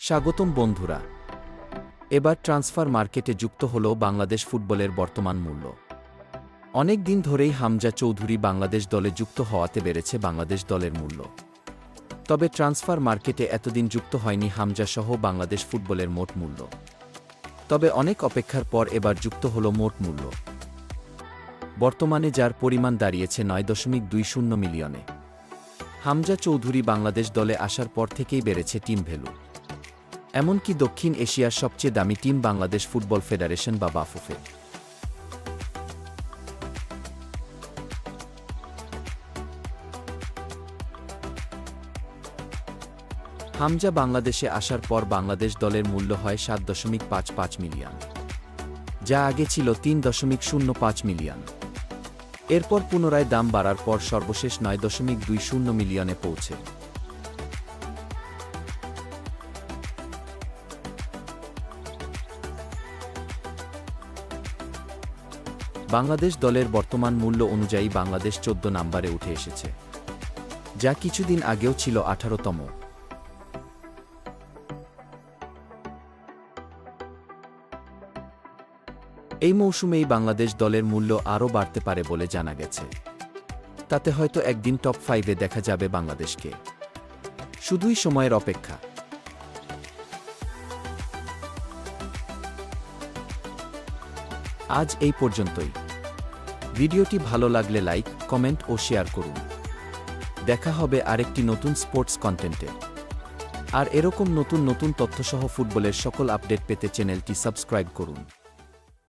স্বাগতম বন্ধুরা। এবার ট্রান্সফার মার্কেটে যুক্ত হল বাংলাদেশ ফুটবলের বর্তমান মূল্য। অনেক দিন ধরেই হামজা চৌধুরী বাংলাদেশ দলে যুক্ত হওয়াতে বেড়েছে বাংলাদেশ দলের মূল্য। তবে ট্রান্সফার মার্কেটে এতদিন যুক্ত হয়নি হামজা সহ বাংলাদেশ ফুটবলের মোট মূল্য। তবে অনেক অপেক্ষার পর এবার যুক্ত হল মোট মূল্য। বর্তমানে যার পরিমাণ দাঁড়িয়েছে নয় দশমিক দুই শূন্য মিলিয়নে। হামজা চৌধুরী বাংলাদেশ দলে আসার পর থেকেই বেড়েছে টিম ভ্যালু। এমনকি দক্ষিণ এশিয়ার সবচেয়ে দামি টিম বাংলাদেশ ফুটবল ফেডারেশন বা বাফুফে। হামজা বাংলাদেশে আসার পর বাংলাদেশ দলের মূল্য হয় সাত দশমিক পাঁচ পাঁচ মিলিয়ন। যা আগে ছিল তিন দশমিক শূন্য পাঁচ মিলিয়ন। এরপর পুনরায় দাম বাড়ার পর সর্বশেষ নয় দশমিক দুই শূন্য মিলিয়নে পৌঁছে। বাংলাদেশ দলের বর্তমান মূল্য অনুযায়ী বাংলাদেশ চোদ্দ নম্বরে উঠে এসেছে, যা কিছুদিন আগেও ছিল আঠারোতম। এই মৌসুমেই বাংলাদেশ দলের মূল্য আরও বাড়তে পারে বলে জানা গেছে। তাতে হয়তো একদিন টপ ফাইভে দেখা যাবে বাংলাদেশকে। শুধুই সময়ের অপেক্ষা। আজ এই পর্যন্তই। ভিডিওটি ভালো লাগলে লাইক, কমেন্ট ও শেয়ার করুন। দেখা হবে আরেকটি নতুন স্পোর্টস কন্টেন্টে। আর এরকম নতুন নতুন তথ্যসহ ফুটবলের সকল আপডেট পেতে চ্যানেলটি সাবস্ক্রাইব করুন।